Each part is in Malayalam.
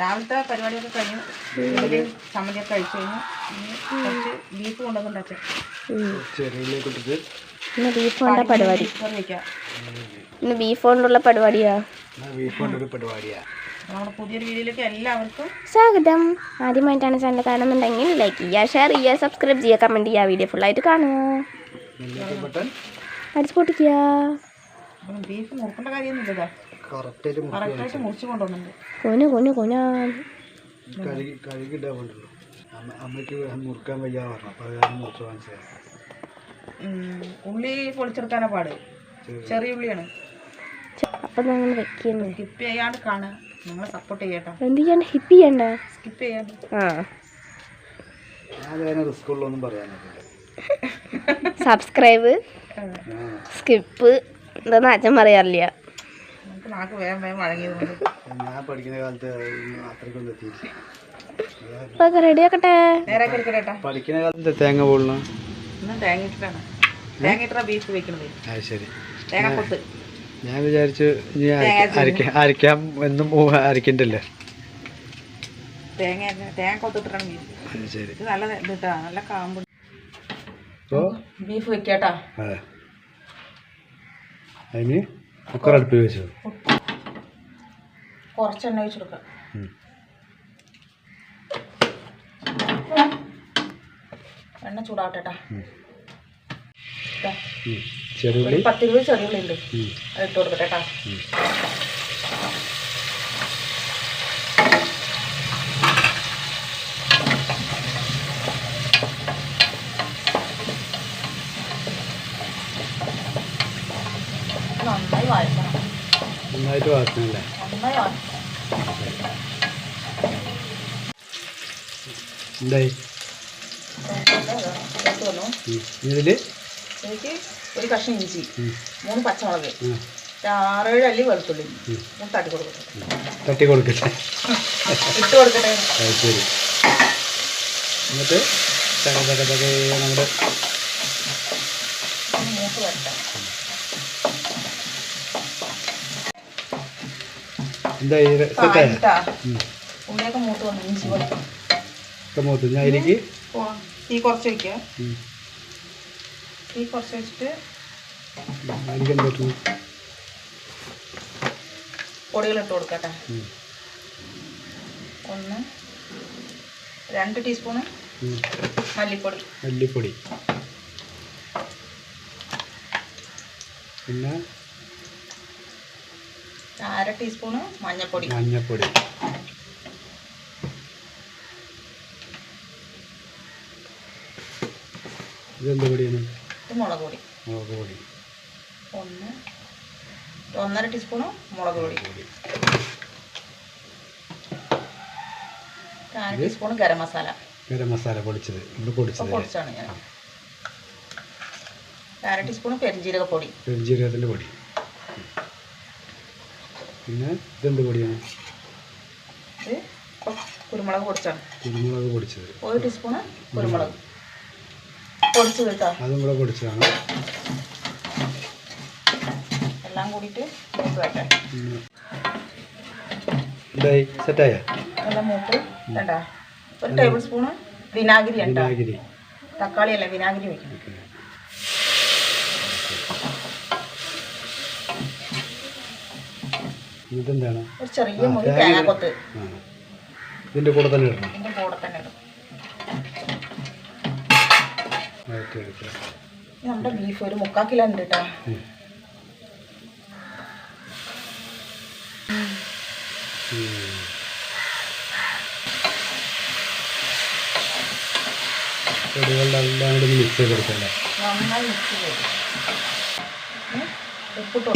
രാവിലത്തെ പരിപാടിയൊക്കെ കഴിഞ്ഞു. ചമ്മന്തിയൊക്കെ കഴിച്ചു കഴിഞ്ഞു. കുറച്ച് ബീഫ് കൊണ്ടുവന്നിട്ട് അച്ഛൻ. ചെറിയിലേക്ക് ഇട്ടിട്ട് ഇന്ന് ബീഫ് കൊണ്ട പരിപാടി. കറി വയ്ക്കാം ഇന്ന് ബീഫ് കൊണ്ടുള്ള പരിപാടിയാ? നമ്മുടെ പുതിയൊരു വീഡിയോയിലേക്ക് എല്ലാവർക്കും സ്വാഗതം. ആദ്യമായിട്ടാണ് ചാനൽ കാണുന്നുണ്ടെങ്കിൽ ലൈക്ക് ചെയ്യുക ഷെയർ ചെയ്യുക സബ്സ്ക്രൈബ് ചെയ്യുക കമന്റ് ചെയ്യുക. വീഡിയോ ഫുള്ളായിട്ട് കാണുക. അടിച്ചു പൊട്ടിക്കുക. ബീഫ് കറക്റ്റായിട്ട് കറക്റ്റായിട്ട് മുറിച്ച് കൊണ്ടുവന്നിട്ടുണ്ട്. കൊനു കൊനു കൊന. കഴുകി കഴുകിയിട്ടാൻ വേണ്ടുള്ളൂ അമ്മ അമ്മയ്ക്ക് മുറുക്കാൻ വയ്യ പറഞ്ഞു. അപ്പോൾ അത് കാരണം മുറിച്ച് വാങ്ങിച്ചത് ഉം, ഉള്ളി പൊളിച്ചെടുക്കാനാ പാട്. ചെറിയ ഉള്ളിയാണ്. അപ്പം ഞങ്ങൾ വെക്കുന്നു. സ്കിപ്പ് ചെയ്യാണ്ട് കാണുക. നിങ്ങളെ സപ്പോർട്ട് ചെയ്യട്ടോ. എന്ത് ചെയ്യണ്ട ഹിപ്പ് ചെയ്യണ്ട. സ്കിപ്പ് ചെയ്യാണ്ട്. ആ. സബ്സ്ക്രൈബ് സ്കിപ്പ് എന്താന്ന് അച്ഛൻ പറയാറില്ല. നമുക്ക് നാക്ക് വേഗം വേഗം വഴങ്ങിയതുകൊണ്ട്. ഞാൻ പഠിക്കുന്ന കാലത്ത് അത്രയ്ക്കൊന്നും എത്തിയില്ല. ഇപ്പൊ റെഡി ആക്കട്ടെ? നേരെ എടുക്കട്ടെ പഠിക്കുന്ന കാലത്ത് തേങ്ങ പോളണം ഇന്ന് തേങ്ങ ഇട്ടിട്ടാണ്. തേങ്ങ ഇട്ടാ ബീഫ് വെക്കണത്. അത് ശരി. തേങ്ങ കൊത്ത് ഞാൻ വിചാരിച്ചു ഇനി അരക്ക- അരക്ക എന്നും അരക്കണ്ടല്ലേ? തേങ്ങ തേങ്ങ കൊത്തിട്ടാണ് ബീഫ് ശരി. ഇത് നല്ല ഇതിട്ടാ നല്ല കാമ്പ്. അപ്പോൾ ബീഫ് വെക്കാട്ടാ. അതെ. അതിന് കുക്കർ അടുപ്പിൽ വെച്ചു കുറച്ച് എണ്ണ ഒഴിച്ച് കൊടുക്കാം. എണ്ണ ചൂടാവട്ടെട്ടാ ഉം. പത്തിരുപത് ഉം. ചെറുള്ളി ഒരു പത്ത് ഇരുപത് ചെറിയ ഉള്ളി ഉണ്ട് അത് ഇട്ട് കൊടുക്കട്ടെട്ടാ ഉം. നന്നായി വഴറ്റണം നന്നായിട്ട് വാസനല്ലേ നന്നായി വഴറ്റണം എനിക്ക് ഒരു കഷ്ണം ഇഞ്ചി മൂന്ന് പച്ചമുളക് ആറേഴ് അല്ലി വെളുത്തുള്ളി തട്ടി കൊടുക്കട്ടെ. തട്ടി കൊടുക്കട്ടെ. ഇട്ട് കൊടുക്കട്ടെ. ശരി. എന്നിട്ട് നമ്മുടെ മൂത്ത് വരട്ടെ എന്തായി സെറ്റായ ആയിട്ടാ ഉള്ളിയൊക്കെ മൂത്ത് വന്നു. ഇഞ്ചി ഒക്കെ മൂത്ത്. ഞാൻ അതിലേക്ക്? തീ കുറച്ച് വയ്ക്കുക. തീ കുറച്ച് വെച്ചിട്ട് ഇട്ട്? കൊടുക്കട്ടെ. ഒന്ന് രണ്ട് ടീസ്പൂണ്. മല്ലിപ്പൊടി. മല്ലിപ്പൊടി. പിന്നെ അര ടീസ്പൂണ് മഞ്ഞപ്പൊടി. മഞ്ഞപ്പൊടി. ഇതെന്ത് പൊടിയാണ്? ഇത് മുളക് പൊടി. മുളക് പൊടി. ഒന്ന് ഒന്നര ടീസ്പൂണ് മുളക് പൊടി. അര ടീസ്പൂണ് ഗരം മസാല. ഗരം മസാല പൊടിച്ചത്. പൊടിച്ചാണ് ഞാൻ. അര ടീസ്പൂണ് പെരിഞ്ജീരക പൊടി പെരുംജീരകത്തിന്റെ പൊടി. പിന്നെ ഇതെന്ത് പൊടിയാണ്? കുരുമുളക് പൊടിച്ചാണ്. കുരുമുളക് പൊടിച്ചത്. ഒരു ടീസ്പൂണ് കുരുമുളക്. പൊടിച്ച് കേട്ടോ. അതും കൂടെ പൊടിച്ചതാണ്. എല്ലാം കൂടിയിട്ട് പിന്നെ ഇതായി. സെറ്റായ? എല്ലാം മൂത്ത്. വേണ്ട ഒരു ടേബിൾ സ്പൂണ് വിനാഗിരി വിനാഗിരി. തക്കാളി അല്ല വിനാഗിരി വെക്കണം. ഇതെന്താണ്? ഒരു ചെറിയ മുറി തേങ്ങാക്കൊത്ത്. ഇതിന്റെ കൂടെ തന്നെ ഇടണം. ഇതിന്റെ കൂടെ തന്നെ ഇടും. ഓക്കെ ഓക്കെ നമ്മുടെ ബീഫ് ഒരു മുക്കാൽ കിലോ ഉണ്ട് കേട്ടോ കൂടി മിക്സ് നന്നായി മിക്സ് ചെയ്ത്. ഉപ്പിട്ട്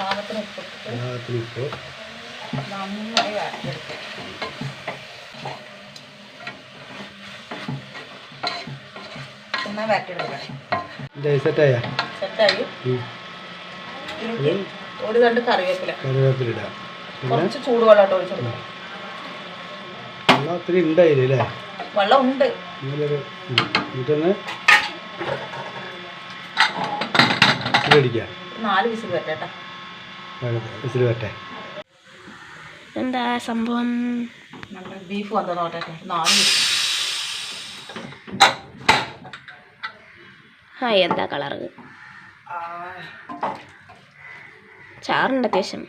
പാകത്തിന് ഉപ്പിട്ടിട്ട് പാകത്തിന് ഉപ്പ് നന്നായി സെറ്റായ. സെറ്റായി ഇതിലേക്ക് ഒരു രണ്ട് കറിവേപ്പില. കുറച്ച് ചൂടുവെള്ളം ഒഴിച്ചു കൊടുക്കണം വെള്ളം ഒത്തിരി ഉണ്ടായില്ലേ അല്ലേ? വെള്ളം ഉണ്ട്. എന്നിട്ടൊന്ന് നാല് വിസിൽ വരട്ടെ വിസിൽ വരട്ടെ. എന്താ സംഭവം? ബീഫ് വന്നത് നാല് ആ എന്താ കളറ് ചാറുണ്ട് അത്യാവശ്യം.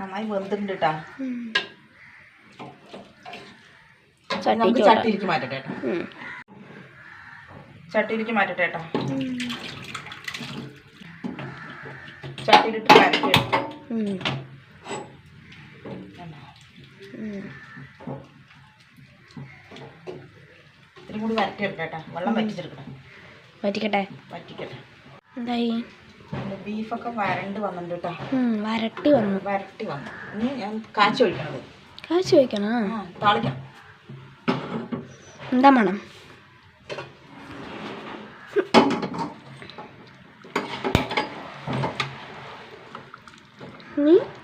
നന്നായി വെന്തിട്ടുണ്ട് കേട്ടോ. ചട്ടിയിലേക്ക് മാറ്റട്ടെ. ചട്ടിയിലേക്ക് മാറ്റട്ടെ കേട്ടോ ചട്ടിയിലിട്ട്. ഉം. ഇത്തിരി കൂടി വരട്ടിയെടുക്കട്ടെ വെള്ളം വറ്റിച്ചെടുക്കട്ടെ. വറ്റിക്കട്ടെ? വറ്റിക്കട്ടെ. എന്തായി? ബീഫൊക്കെ വരണ്ട് വന്നിട്ടുണ്ട് കേട്ടോ. വരട്ടി വന്നു. വരട്ടി വന്നു. ഇനി ഞാൻ കാച്ചി ഒഴിക്കണത്. കാച്ചി ഒഴിക്കണോ? താളിക്കാം. എന്താ മണം?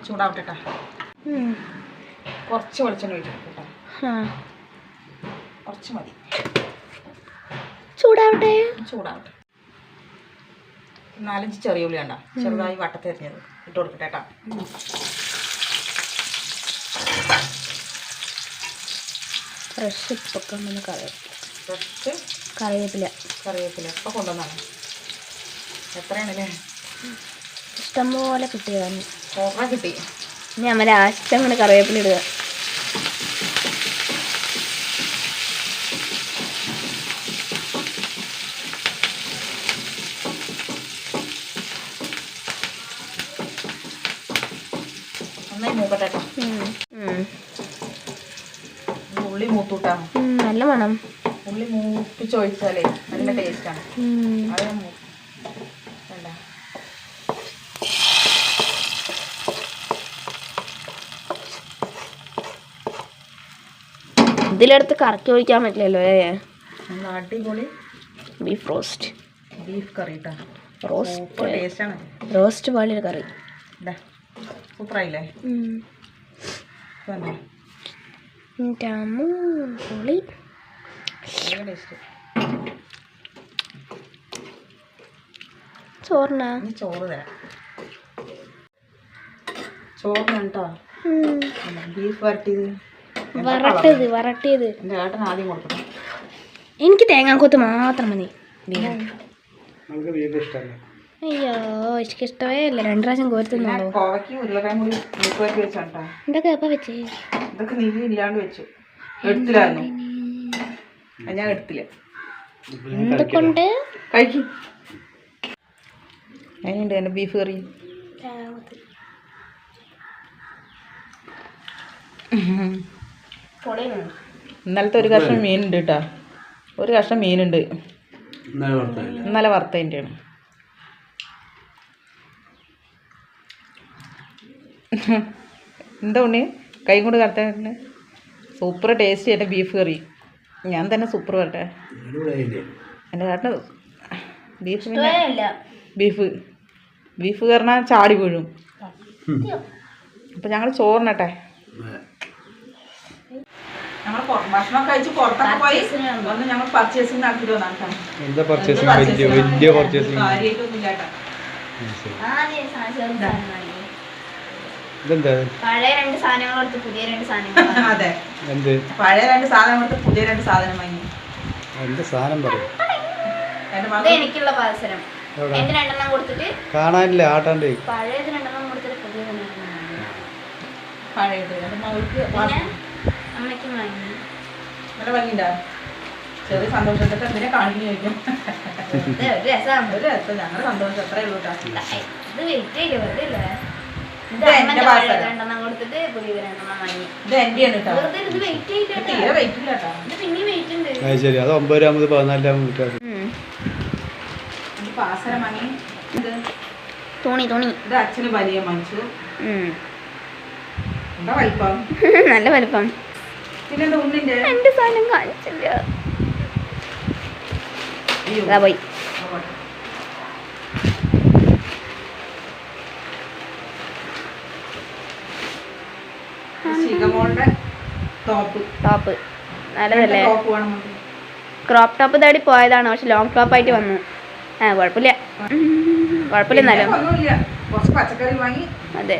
ചൂടാവട്ടെ കേട്ടോ. കുറച്ച് വെളിച്ചെണ്ണ ഒഴിക്കണം കേട്ടോ കുറച്ച് മതി. ചൂടാവട്ടെ. ചൂടാവട്ടെ. നാലഞ്ച് ചെറിയ ഉള്ളി ഉണ്ടാ ചെറുതായി വട്ടത്തെറിഞ്ഞത് ഇട്ട് കൊടുക്കട്ടെ കേട്ടോ ഫ്രഷ് ഇപ്പൊക്കെ ഒന്ന് കറി. ഫ്രഷ് കറിവേപ്പില. കറിവേപ്പില. ഇപ്പൊ കൊണ്ടുവന്നാണ്. എത്രയാണല്ലേ? ഇഷ്ടം പോലെ കിട്ടിയതാണ് കിട്ടി. ഇനി അമ്മ ലാസ്റ്റ് അങ്ങനെ കറിവേപ്പില ഇടുക. ഉള്ളി നല്ല മണം. ഉള്ളി മൂപ്പിച്ചൊഴിച്ചാലേ നല്ല ടേസ്റ്റാണ്. അത് ഞാൻ മൂ- വേണ്ട ഇതിലെടുത്ത് കറക്കി ഒഴിക്കാൻ പറ്റില്ലല്ലോ ഏ? അടിപൊളി? Beef roast. Beef curry roast. Roast പോലൊരു കറി. സൂപ്പറായില്ലേ? പൊളി. ചോറിനാ? ചോറ് തരാം. ചോറിന് കേട്ടോ ബീഫ് വരട്ടിയത്. എന്താ വരട്ടിയത് എനിക്ക് തേങ്ങാക്കൊത്ത് മാത്രം മതി. അയ്യോ എനിക്ക് ഇഷ്ടമേ അല്ല രണ്ടു പ്രാവശ്യം കോരുത്തുന്നുണ്ടോ എന്തൊക്കെ എപ്പോൾ വെച്ചേ? ഇതൊക്കെ നീ ഇല്ലാണ്ട് വെച്ചു. എടുത്തില്ലായിരുന്നു? ഞാൻ എടുത്തില്ല. എന്തുകൊണ്ട് കഴിക്കും. അതിനുണ്ട് എന്റെ ബീഫ് കറി? ഇന്നലത്തെ ഒരു കഷ്ണം മീനുണ്ട് കേട്ടോ ഒരു കഷ്ണം മീനുണ്ട്. ഇന്നലെ വറുത്തതിന്റെ ആണ്. എന്താ ഉണ്ണി? കൈ കൊണ്ട് കറുത്തതിന് സൂപ്പർ ടേസ്റ്റി എന്റെ ബീഫ് കറി. ഞാൻ തന്നെ സൂപ്പർ വരട്ടെ. എന്റെ ചേട്ടന് ബീഫ് ബീഫ്. ബീഫ് കയറണ ചാടി വീഴും. അപ്പം ഞങ്ങൾ ചോറിനട്ടെ. ഞങ്ങൾ ഭക്ഷണം കഴിച്ച് പുറത്തൊക്കെ പോയി ഒന്ന് ഞങ്ങൾ പർച്ചേസിംഗ് കേട്ടോ. എന്താ വലിയ പർച്ചേസിംഗ് കാര്യമായിട്ടൊന്നും ഇല്ല കേട്ടോ. ഇതെന്താ? പഴയ രണ്ട് സാധനങ്ങൾ എടുത്ത് പുതിയ രണ്ട് സാധനങ്ങൾ അതെ. എന്ത്? പഴയ രണ്ട് സാധനം കൊടുത്ത് പുതിയ രണ്ട് സാധനം വാങ്ങി. എന്ത് സാധനം പറയും. എനിക്കുള്ള എവിടെ? എന്റെ രണ്ടെണ്ണം കൊടുത്തിട്ട് കാണാനില്ല ആട്ടാണ്ട്. പഴയത് രണ്ടെണ്ണം കൊടുത്തിട്ട് പുതിയ. പഴയത് എന്റെ മകൾക്ക് അമ്മയ്ക്കും വാങ്ങി. നല്ല ഭംഗിയുണ്ടോ. ചെറിയ സന്തോഷത്തിട്ട് എന്തിനാ കാണിക്കും ചോദിക്കും ഇത് ഒരു രസമാണ്. ഒരു രസം. ഞങ്ങളുടെ സന്തോഷം എത്രയേ ഉള്ളൂ ഇത് വെയിറ്റ് ചെയ്യില്ല ഇത് ശരി. അത് പതിനാലാം തോണി തോണി. ഇത് അച്ഛന് വലിയ നല്ല വലുപ്പം. എന്റെ സാധനം കാണിച്ചില്ല. പോയി. ടോപ്പ്. നല്ലതല്ലേ? ക്രോപ്പ് ടോപ്പ് തേടി പോയതാണ് പക്ഷെ ലോങ് ടോപ്പ് ആയിട്ട് വന്നു. ആ കുഴപ്പമില്ല. കുഴപ്പമില്ല എന്നാലും. അതെ.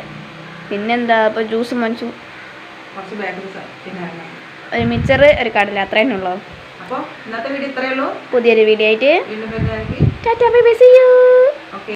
പിന്നെന്താ? ഇപ്പൊ ജ്യൂസ് മഞ്ചു കുറച്ച് ബേക്കറി ഒരു മിച്ചർ ഒരു കടല അത്ര തന്നെ ഉള്ളൂ. അപ്പോൾ ഇന്നത്തെ വീഡിയോ ഇത്രയേ ഉള്ളൂ. പുതിയൊരു വീഡിയോ ആയിട്ട് tata bye bye see you okay